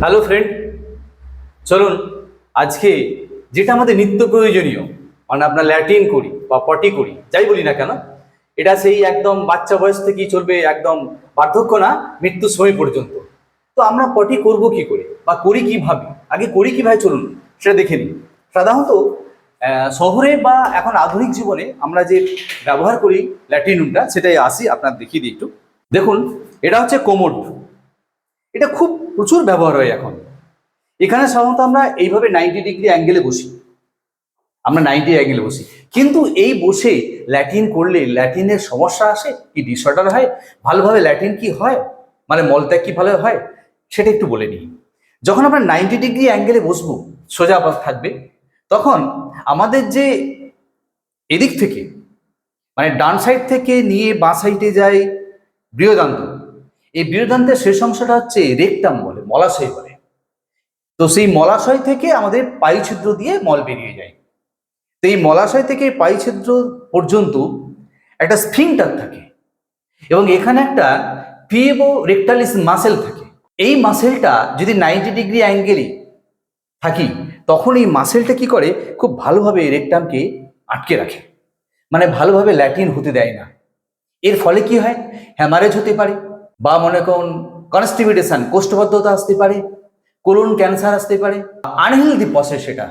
Hello friend চলুন, আজকে যেটা আমাদের নিত্য প্রয়োজনীয় মানে আপনার ল্যাটিন করি বা পটি করি, যাই বলি না কেন, এটা সেই একদম বাচ্চা বয়স থেকেই চলবে, একদম বার্ধক্য না মৃত্যু সময় পর্যন্ত। তো আমরা পটি করব কি করে, বা করি কীভাবে আগে করি কীভাবে চলুন, সেটা দেখে নিই। সাধারণত শহরে বা এখন আধুনিক জীবনে আমরা যে ব্যবহার করি ল্যাটিনুনটা সেটাই আসি, আপনার দেখিয়ে দিই একটু। দেখুন, এটা হচ্ছে কোমোড এটা খুব প্রচুর ব্যবহার হয় এখন। এখানে সাধারণত আমরা এইভাবে নাইনটি ডিগ্রি অ্যাঙ্গেলে বসি। আমরা নাইনটি অ্যাঙ্গেলে বসি। কিন্তু এই বসে ল্যাটিন করলে ল্যাটিনের সমস্যা আসে, কি ডিসঅর্ডার হয়, ভালোভাবে ল্যাটিন কি হয় মানে মলত্যাগ কি ভালো হয়, সেটা একটু বলে নিই। যখন আমরা নাইনটি ডিগ্রি অ্যাঙ্গেলে বসবো, সোজা আবার থাকবে, তখন আমাদের যে এদিক থেকে মানে ডান সাইড থেকে নিয়ে বাঁ সাইডে যায় বৃহদান্ত। এই বৃহদান্তের শেষ অংশটা হচ্ছে রেকটাম বলে, মলাশয় বলে। তো সেই মলাশয় থেকে আমাদের পাই ছিদ্র দিয়ে মল বেরিয়ে যায়। তো এই মলাশয় থেকে পাই ছিদ্র পর্যন্ত একটা স্ফিংটার থাকে এবং এখানে একটা পিএবো রেকটালিস মাসেল থাকে। এই মাসেলটা যদি নাইনটি ডিগ্রি অ্যাঙ্গেলে থাকি, তখন এই মাসেলটা কি করে? খুব ভালোভাবে রেকটামকে আটকে রাখে। মানে ভালোভাবে ল্যাটিন হতে দেয় না। এর ফলে কি হয়? হ্যামারেজ হতে পারে। বা মনে করুন কনস্টিবিটেশন কোষ্ঠবদ্ধতা আসতে পারে কোলন ক্যান্সার আসতে পারে আনহেলদি প্রসেস সেটা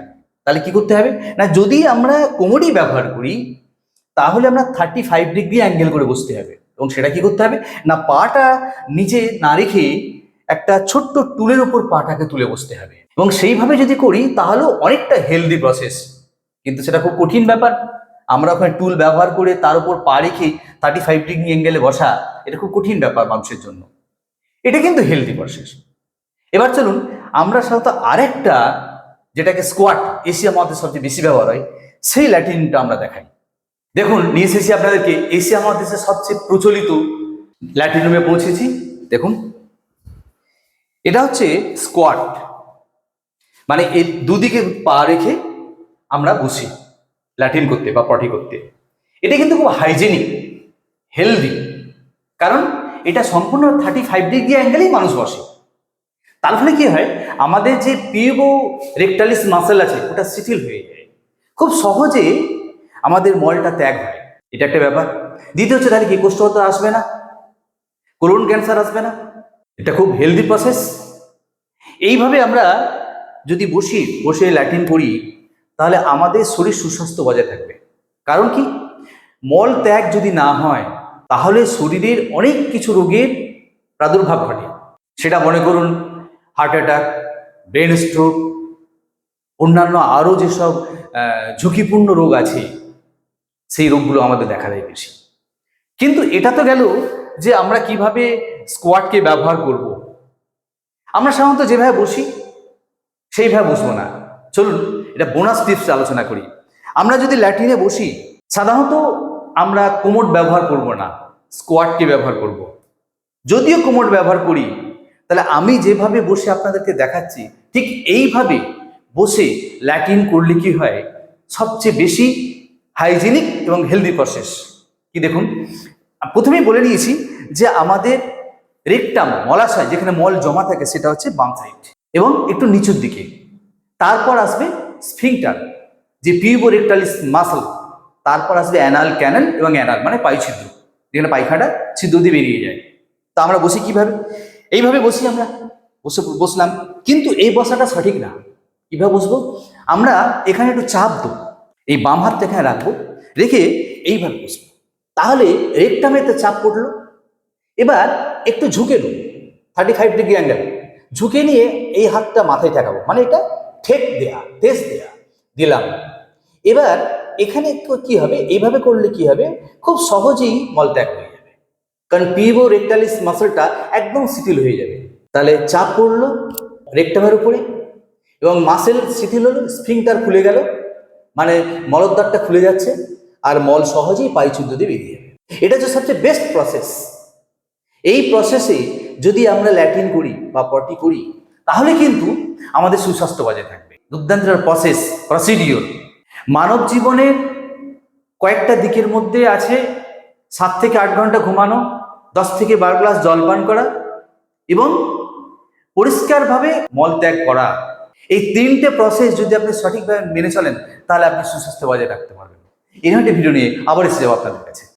তাহলে কি করতে হবে? না, যদি আমরা কোমরই ব্যবহার করি, তাহলে আমরা থার্টি ফাইভ ডিগ্রি অ্যাঙ্গেল করে বসতে হবে। এবং সেটা কি করতে হবে? না, পাটা নিচে না রেখে একটা ছোট্ট টুলের উপর পাটাকে তুলে বসতে হবে। এবং সেইভাবে যদি করি, তাহলেও অনেকটা হেলদি প্রসেস কিন্তু সেটা খুব কঠিন ব্যাপার। আমরা ওখানে টুল ব্যবহার করে তার উপর পা রেখে থার্টি ফাইভ ডিগ্রি অ্যাঙ্গেলে বসা, এটা খুব কঠিন ব্যাপার মানুষের জন্য। এটা কিন্তু হেলদি প্রসেস এবার চলুন, আমরা সাধারণত আরেকটা যেটাকে স্কোয়াট এশিয়া মহাদেশ সবচেয়ে বেশি ব্যবহার হয়, সেই ল্যাটিনটা আমরা দেখাই। দেখুন, নিয়ে এসেছি আপনাদেরকে, এশিয়া মহাদেশের সবচেয়ে প্রচলিত ল্যাটিনুমে পৌঁছেছি। দেখুন, এটা হচ্ছে স্কোয়াট মানে এর দুদিকে পা রেখে আমরা বসি। ল্যাটিন করতে বা পটি করতে। এটা কিন্তু খুব হাইজেনিক হেলদি কারণ এটা সম্পূর্ণ থার্টি ফাইভ ডিগ্রি অ্যাঙ্গেলেই মানুষ বসে। তার ফলে কি হয়? আমাদের যে পিউবো রেকটালিস মাসেল আছে, ওটা শিথিল হয়ে যায়। খুব সহজে আমাদের মলটা ত্যাগ হয়। এটা একটা ব্যাপার। দ্বিতীয় হচ্ছে, তাহলে কি কোষ্ঠবদ্ধ আসবে না? কোলন ক্যান্সার আসবে না? এটা খুব হেলদি প্রসেস এইভাবে আমরা যদি বসি, বসে ল্যাটিন করি তাহলে আমাদের শরীর সুস্বাস্থ্য বজায় থাকবে। কারণ কি? মল ত্যাগ যদি না হয়, তাহলে শরীরের অনেক কিছু রোগের প্রাদুর্ভাব ঘটে। সেটা মনে করুন হার্ট অ্যাটাক ব্রেন স্ট্রোক অন্যান্য আরও যেসব ঝুঁকিপূর্ণ রোগ আছে, সেই রোগগুলো আমাদের দেখা দেয় বেশি। কিন্তু এটা তো গেল যে আমরা কীভাবে স্কোয়াডকে ব্যবহার করব। আমরা সাধারণত যেভাবে বসি, সেইভাবে বসবো না। চলুন এটা বোনাস টিপস আলোচনা করি। আমরা যদি ল্যাটিনে বসি, সাধারণত আমরা কোমোড ব্যবহার করব না স্কোয়াডকে ব্যবহার করব। যদিও কোমোড ব্যবহার করি, তাহলে আমি যেভাবে বসে আপনাদেরকে দেখাচ্ছি, ঠিক এইভাবে বসে ল্যাটিন করলে কি হয়? সবচেয়ে বেশি হাইজিনিক এবং হেলদি প্রসেস কি দেখুন, প্রথমেই বলে নিয়েছি যে আমাদের রেকটাম মলাশয় যেখানে মল জমা থাকে, সেটা হচ্ছে বাম সাইড এবং একটু নিচুর দিকে। তারপর আসবে স্ফিংটার যে পিউবো রেকটালিস মাসল, তারপর আসবে অ্যানাল ক্যানেল এবং অ্যানাল মানে পাই ছিদ্র যেখানে পায়খানাটা ছিদ্র দিয়ে বেরিয়ে যায়। তা আমরা বসি কীভাবে? এইভাবে বসি আমরা। বসে বসলাম। কিন্তু এই বসাটা সঠিক না। কীভাবে বসবো? আমরা এখানে একটু চাপ দেবো। এই বাম হাতটা এখানে রাখব। রেখে এইভাবে বসবো। তাহলে রেকটামেতে চাপ পড়ল। এবার একটু ঝুঁকে নেব। থার্টি ফাইভ ডিগ্রি অ্যাঙ্গেল ঝুঁকে নিয়ে এই হাতটা মাথায় ঠেকাবো। মানে এটা ঠেক দেয়া তেজ দেয়া, দিলাম। এবার এখানে কি হবে? এইভাবে করলে কি হবে? খুব সহজেই মলত্যাগ হয়ে যাবে। কারণ পিভো রেকটালিস মাসলটা একদম শিথিল হয়ে যাবে। তাহলে চাপ পড়ল রেকটামের উপরে এবং মাসেল শিথিল হলো স্প্রিংটার খুলে গেল। মানে মলদ্বারটা খুলে যাচ্ছে আর মল সহজেই পাইচুদ্দ দিয়ে বেরিয়ে যাবে। এটা হচ্ছে সবচেয়ে বেস্ট প্রসেস এই প্রসেসে যদি আমরা ল্যাটিন করি বা পটি করি তাহলে কিন্তু আমাদের সুস্বাস্থ্য বজায় থাকবে। দুর্দান্ত প্রসেস প্রসিডিওর মানব জীবনের কয়েকটা দিকের মধ্যে আছে সাত থেকে আট ঘণ্টা ঘুমানো, দশ থেকে বারো গ্লাস জল পান করা এবং পরিষ্কারভাবে মলত্যাগ করা। এই তিনটে প্রসেস যদি আপনি সঠিকভাবে মেনে চলেন, তাহলে আপনি সুস্বাস্থ্য বজায় রাখতে পারবেন। ধরনের ভিডিও নিয়ে আবার এসে যাব আপনাদের কাছে।